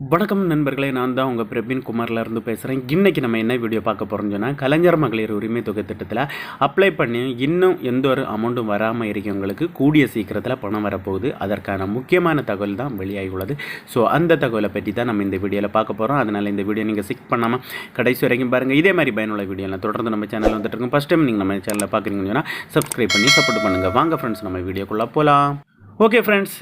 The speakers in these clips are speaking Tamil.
வணக்கம் நண்பர்களே நான் தான் உங்கள் பிரபின் குமார்லேருந்து பேசுகிறேன் இன்றைக்கி நம்ம என்ன வீடியோ பார்க்க போகிறோம்னு சொன்னால் கலைஞர் மகளிர் உரிமை தொகை திட்டத்தில் அப்ளை பண்ணி இன்னும் எந்த ஒரு அமௌண்ட்டும் வராமல் இருக்கவங்களுக்கு கூடிய சீக்கிரத்தில் பணம் வரப்போகுது. அதற்கான முக்கியமான தகவல் தான் வெளியாகி உள்ளது. ஸோ அந்த தகவலை பற்றி தான் நம்ம இந்த வீடியோவில் பார்க்க போகிறோம் அதனால் இந்த வீடியோ நீங்கள் சிக் பண்ணாமல் கடைசி வரைக்கும் பாருங்கள் இதே மாதிரி பயனுள்ள வீடியோலாம் தொடர்ந்து நம்ம சேனல் வந்துட்டு இருக்கோம். ஃபஸ்ட் டைம் நீங்கள் நம்ம சேனலில் பார்க்குறீங்கன்னு சொன்னால் சப்ஸ்கிரைப் பண்ணி சப்போர்ட் பண்ணுங்கள் வாங்க ஃப்ரெண்ட்ஸ் நம்ம வீடியோக்குள்ளே போகலாம் ஓகே ஃப்ரெண்ட்ஸ்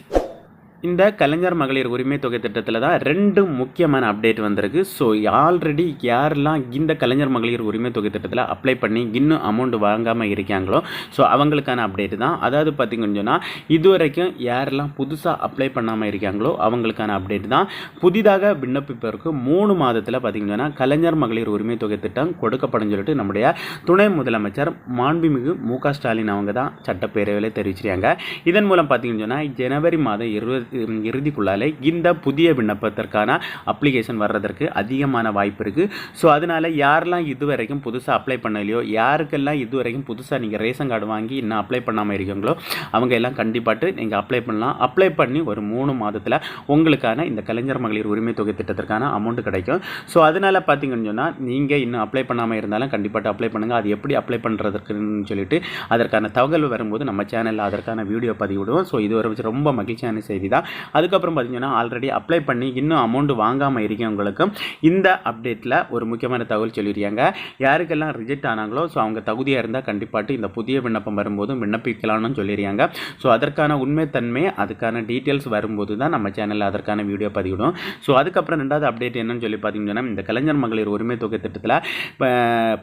இந்த கலைஞர் மகளிர் உரிமை தொகை திட்டத்தில் தான் ரெண்டு முக்கியமான அப்டேட் வந்திருக்கு. ஸோ ஆல்ரெடி யாரெல்லாம் இந்த கலைஞர் மகளிர் உரிமை தொகை திட்டத்தில் அப்ளை பண்ணி இன்னும் அமௌண்ட் வாங்காமல் இருக்காங்களோ ஸோ அவங்களுக்கான அப்டேட் தான். அதாவது பார்த்திங்கன்னு சொன்னால் இது வரைக்கும் யாரெல்லாம் புதுசாக அப்ளை பண்ணாமல் இருக்காங்களோ அவங்களுக்கான அப்டேட் தான். புதிதாக விண்ணப்பிப்பதற்கு மூணு மாதத்தில் பார்த்திங்கன்னா கலைஞர் மகளிர் உரிமை தொகை திட்டம் கொடுக்கப்படும் சொல்லிட்டு நம்முடைய துணை முதலமைச்சர் மாண்புமிகு மு க ஸ்டாலின் அவங்க தான் சட்டப்பேரவையில் தெரிவிச்சிருக்காங்க. இதன் மூலம் பார்த்திங்கன்னு சொன்னால் ஜனவரி மாதம் இருபது இறுதிக்குள்ளாலே இந்த புதிய விண்ணப்பத்திற்கான அப்ளிகேஷன் வர்றதற்கு அதிகமான வாய்ப்பு இருக்குது ஸோ அதனால் யாரெல்லாம் இது வரைக்கும் புதுசாக அப்ளை பண்ணலையோ யாருக்கெல்லாம் இது வரைக்கும் புதுசாக நீங்கள் ரேஷன் கார்டு வாங்கி இன்னும் அப்ளை பண்ணாமல் இருக்கீங்களோ அவங்க எல்லாம் கண்டிப்பாட்டு நீங்கள் அப்ளை பண்ணலாம். அப்ளை பண்ணி ஒரு மூணு மாதத்தில் உங்களுக்கான இந்த கலைஞர் மகளிர் உரிமை தொகை திட்டத்திற்கான அமௌண்ட் கிடைக்கும். ஸோ அதனால் பார்த்தீங்கன்னு சொன்னால் நீங்கள் இன்னும் அப்ளை பண்ணாமல் இருந்தாலும் கண்டிப்பாக அப்ளை பண்ணுங்கள் அது எப்படி அப்ளை பண்ணுறதுக்குன்னு சொல்லிட்டு அதற்கான தகவல் வரும்போது நம்ம சேனலில் அதற்கான வீடியோ பதிவிடுவோம். ஸோ இது ஒரு ரொம்ப மகிழ்ச்சியான செய்தி தான். அதுக்கப்புறம் பார்த்தீங்கன்னா ஆல்ரெடி அப்ளை பண்ணி இன்னும் அமௌண்ட் வாங்காமல் இருக்கவங்களுக்கு இந்த அப்டேட்டில் ஒரு முக்கியமான தகவல் சொல்லியிருக்காங்க. யாருக்கெல்லாம் ரிஜெக்ட் ஆனாங்களோ ஸோ அவங்க தகுதியாக இருந்தால் கண்டிப்பாட்டு இந்த புதிய விண்ணப்பம் வரும்போது விண்ணப்பிக்கலாம்னு சொல்லியிருக்காங்க. ஸோ அதற்கான உண்மைத்தன்மை அதுக்கான டீட்டெயில்ஸ் வரும்போது தான் நம்ம சேனலில் அதற்கான வீடியோ பதிவிடும். ஸோ அதுக்கப்புறம் ரெண்டாவது அப்டேட் என்னன்னு சொல்லி பார்த்தீங்கன்னா இந்த கலைஞர் மகளிர் உரிமை தொகை திட்டத்தில்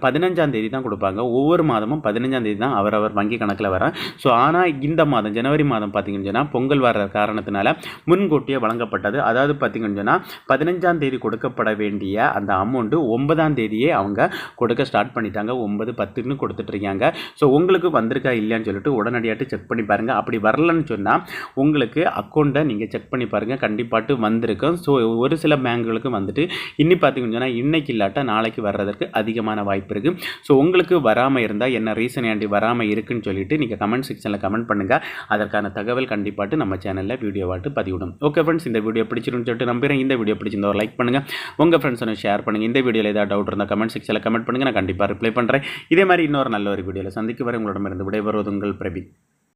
பதினஞ்சாம் தேதி தான் கொடுப்பாங்க. ஒவ்வொரு மாதமும் பதினஞ்சாம் தேதி தான் அவரவர் வங்கி கணக்கில் வரும் ஸோ ஆனால் இந்த மாதம் ஜனவரி மாதம் பார்த்தீங்கன்னு சொன்னால் பொங்கல் வர காரணத்தினால முன்கூட்டியே வழங்கப்பட்டது. அதாவது பார்த்திங்கன்னு சொன்னால் பதினஞ்சாம் தேதி கொடுக்கப்பட வேண்டிய அந்த அமௌண்ட்டு ஒன்பதாம் தேதியே அவங்க கொடுக்க ஸ்டார்ட் பண்ணிட்டாங்க. ஒன்பது பத்துன்னு கொடுத்துட்ருக்காங்க ஸோ உங்களுக்கு வந்திருக்கா இல்லையான்னு சொல்லிட்டு உடனடியாட்டு செக் பண்ணி பாருங்கள் அப்படி வரலன்னு சொன்னால் உங்களுக்கு அக்கௌண்ட்டை நீங்கள் செக் பண்ணி பாருங்கள் கண்டிப்பாட்டு வந்திருக்கும். ஸோ ஒரு சில பேங்குகளுக்கு வந்துட்டு இன்னி பார்த்தீங்கன்னு சொன்னால் இன்னைக்கு இல்லாட்டா நாளைக்கு வர்றதற்கு அதிகமான வாய்ப்பு இருக்குது ஸோ உங்களுக்கு வராமல் இருந்தால் என்ன ரீசன் ஏண்டி வராமல் இருக்குன்னு சொல்லிட்டு நீங்கள் கமெண்ட் செக்ஷனில் கமெண்ட் பண்ணுங்கள் அதற்கான தகவல் கண்டிப்பாட்டு நம்ம சேனலில் வீடியோவாட்டு பதிவிடும். ஓகே ஃப்ரெண்ட்ஸ் இந்த வீடியோ பிடிச்சிருன்னு சொல்லிட்டு நம்புறேன். இந்த வீடியோ பிடிச்சிருந்தா ஒரு லைக் பண்ணுங்கள் உங்கள் ஃப்ரெண்ட்ஸை ஷேர் பண்ணுங்கள் இந்த வீடியோவில் ஏதாவது டவுட் இருந்தால் கமெண்ட் செக்ஷனில் கமெண்ட் பண்ணுங்கள் நான் கண்டிப்பாக ரிப்ளை பண்ணுறேன் இதே மாதிரி இன்னொரு நல்ல ஒரு வீடியோவில் சந்திக்கு வரை உங்களிடமிருந்து விடைபெறுவது உங்கள் பிரபி.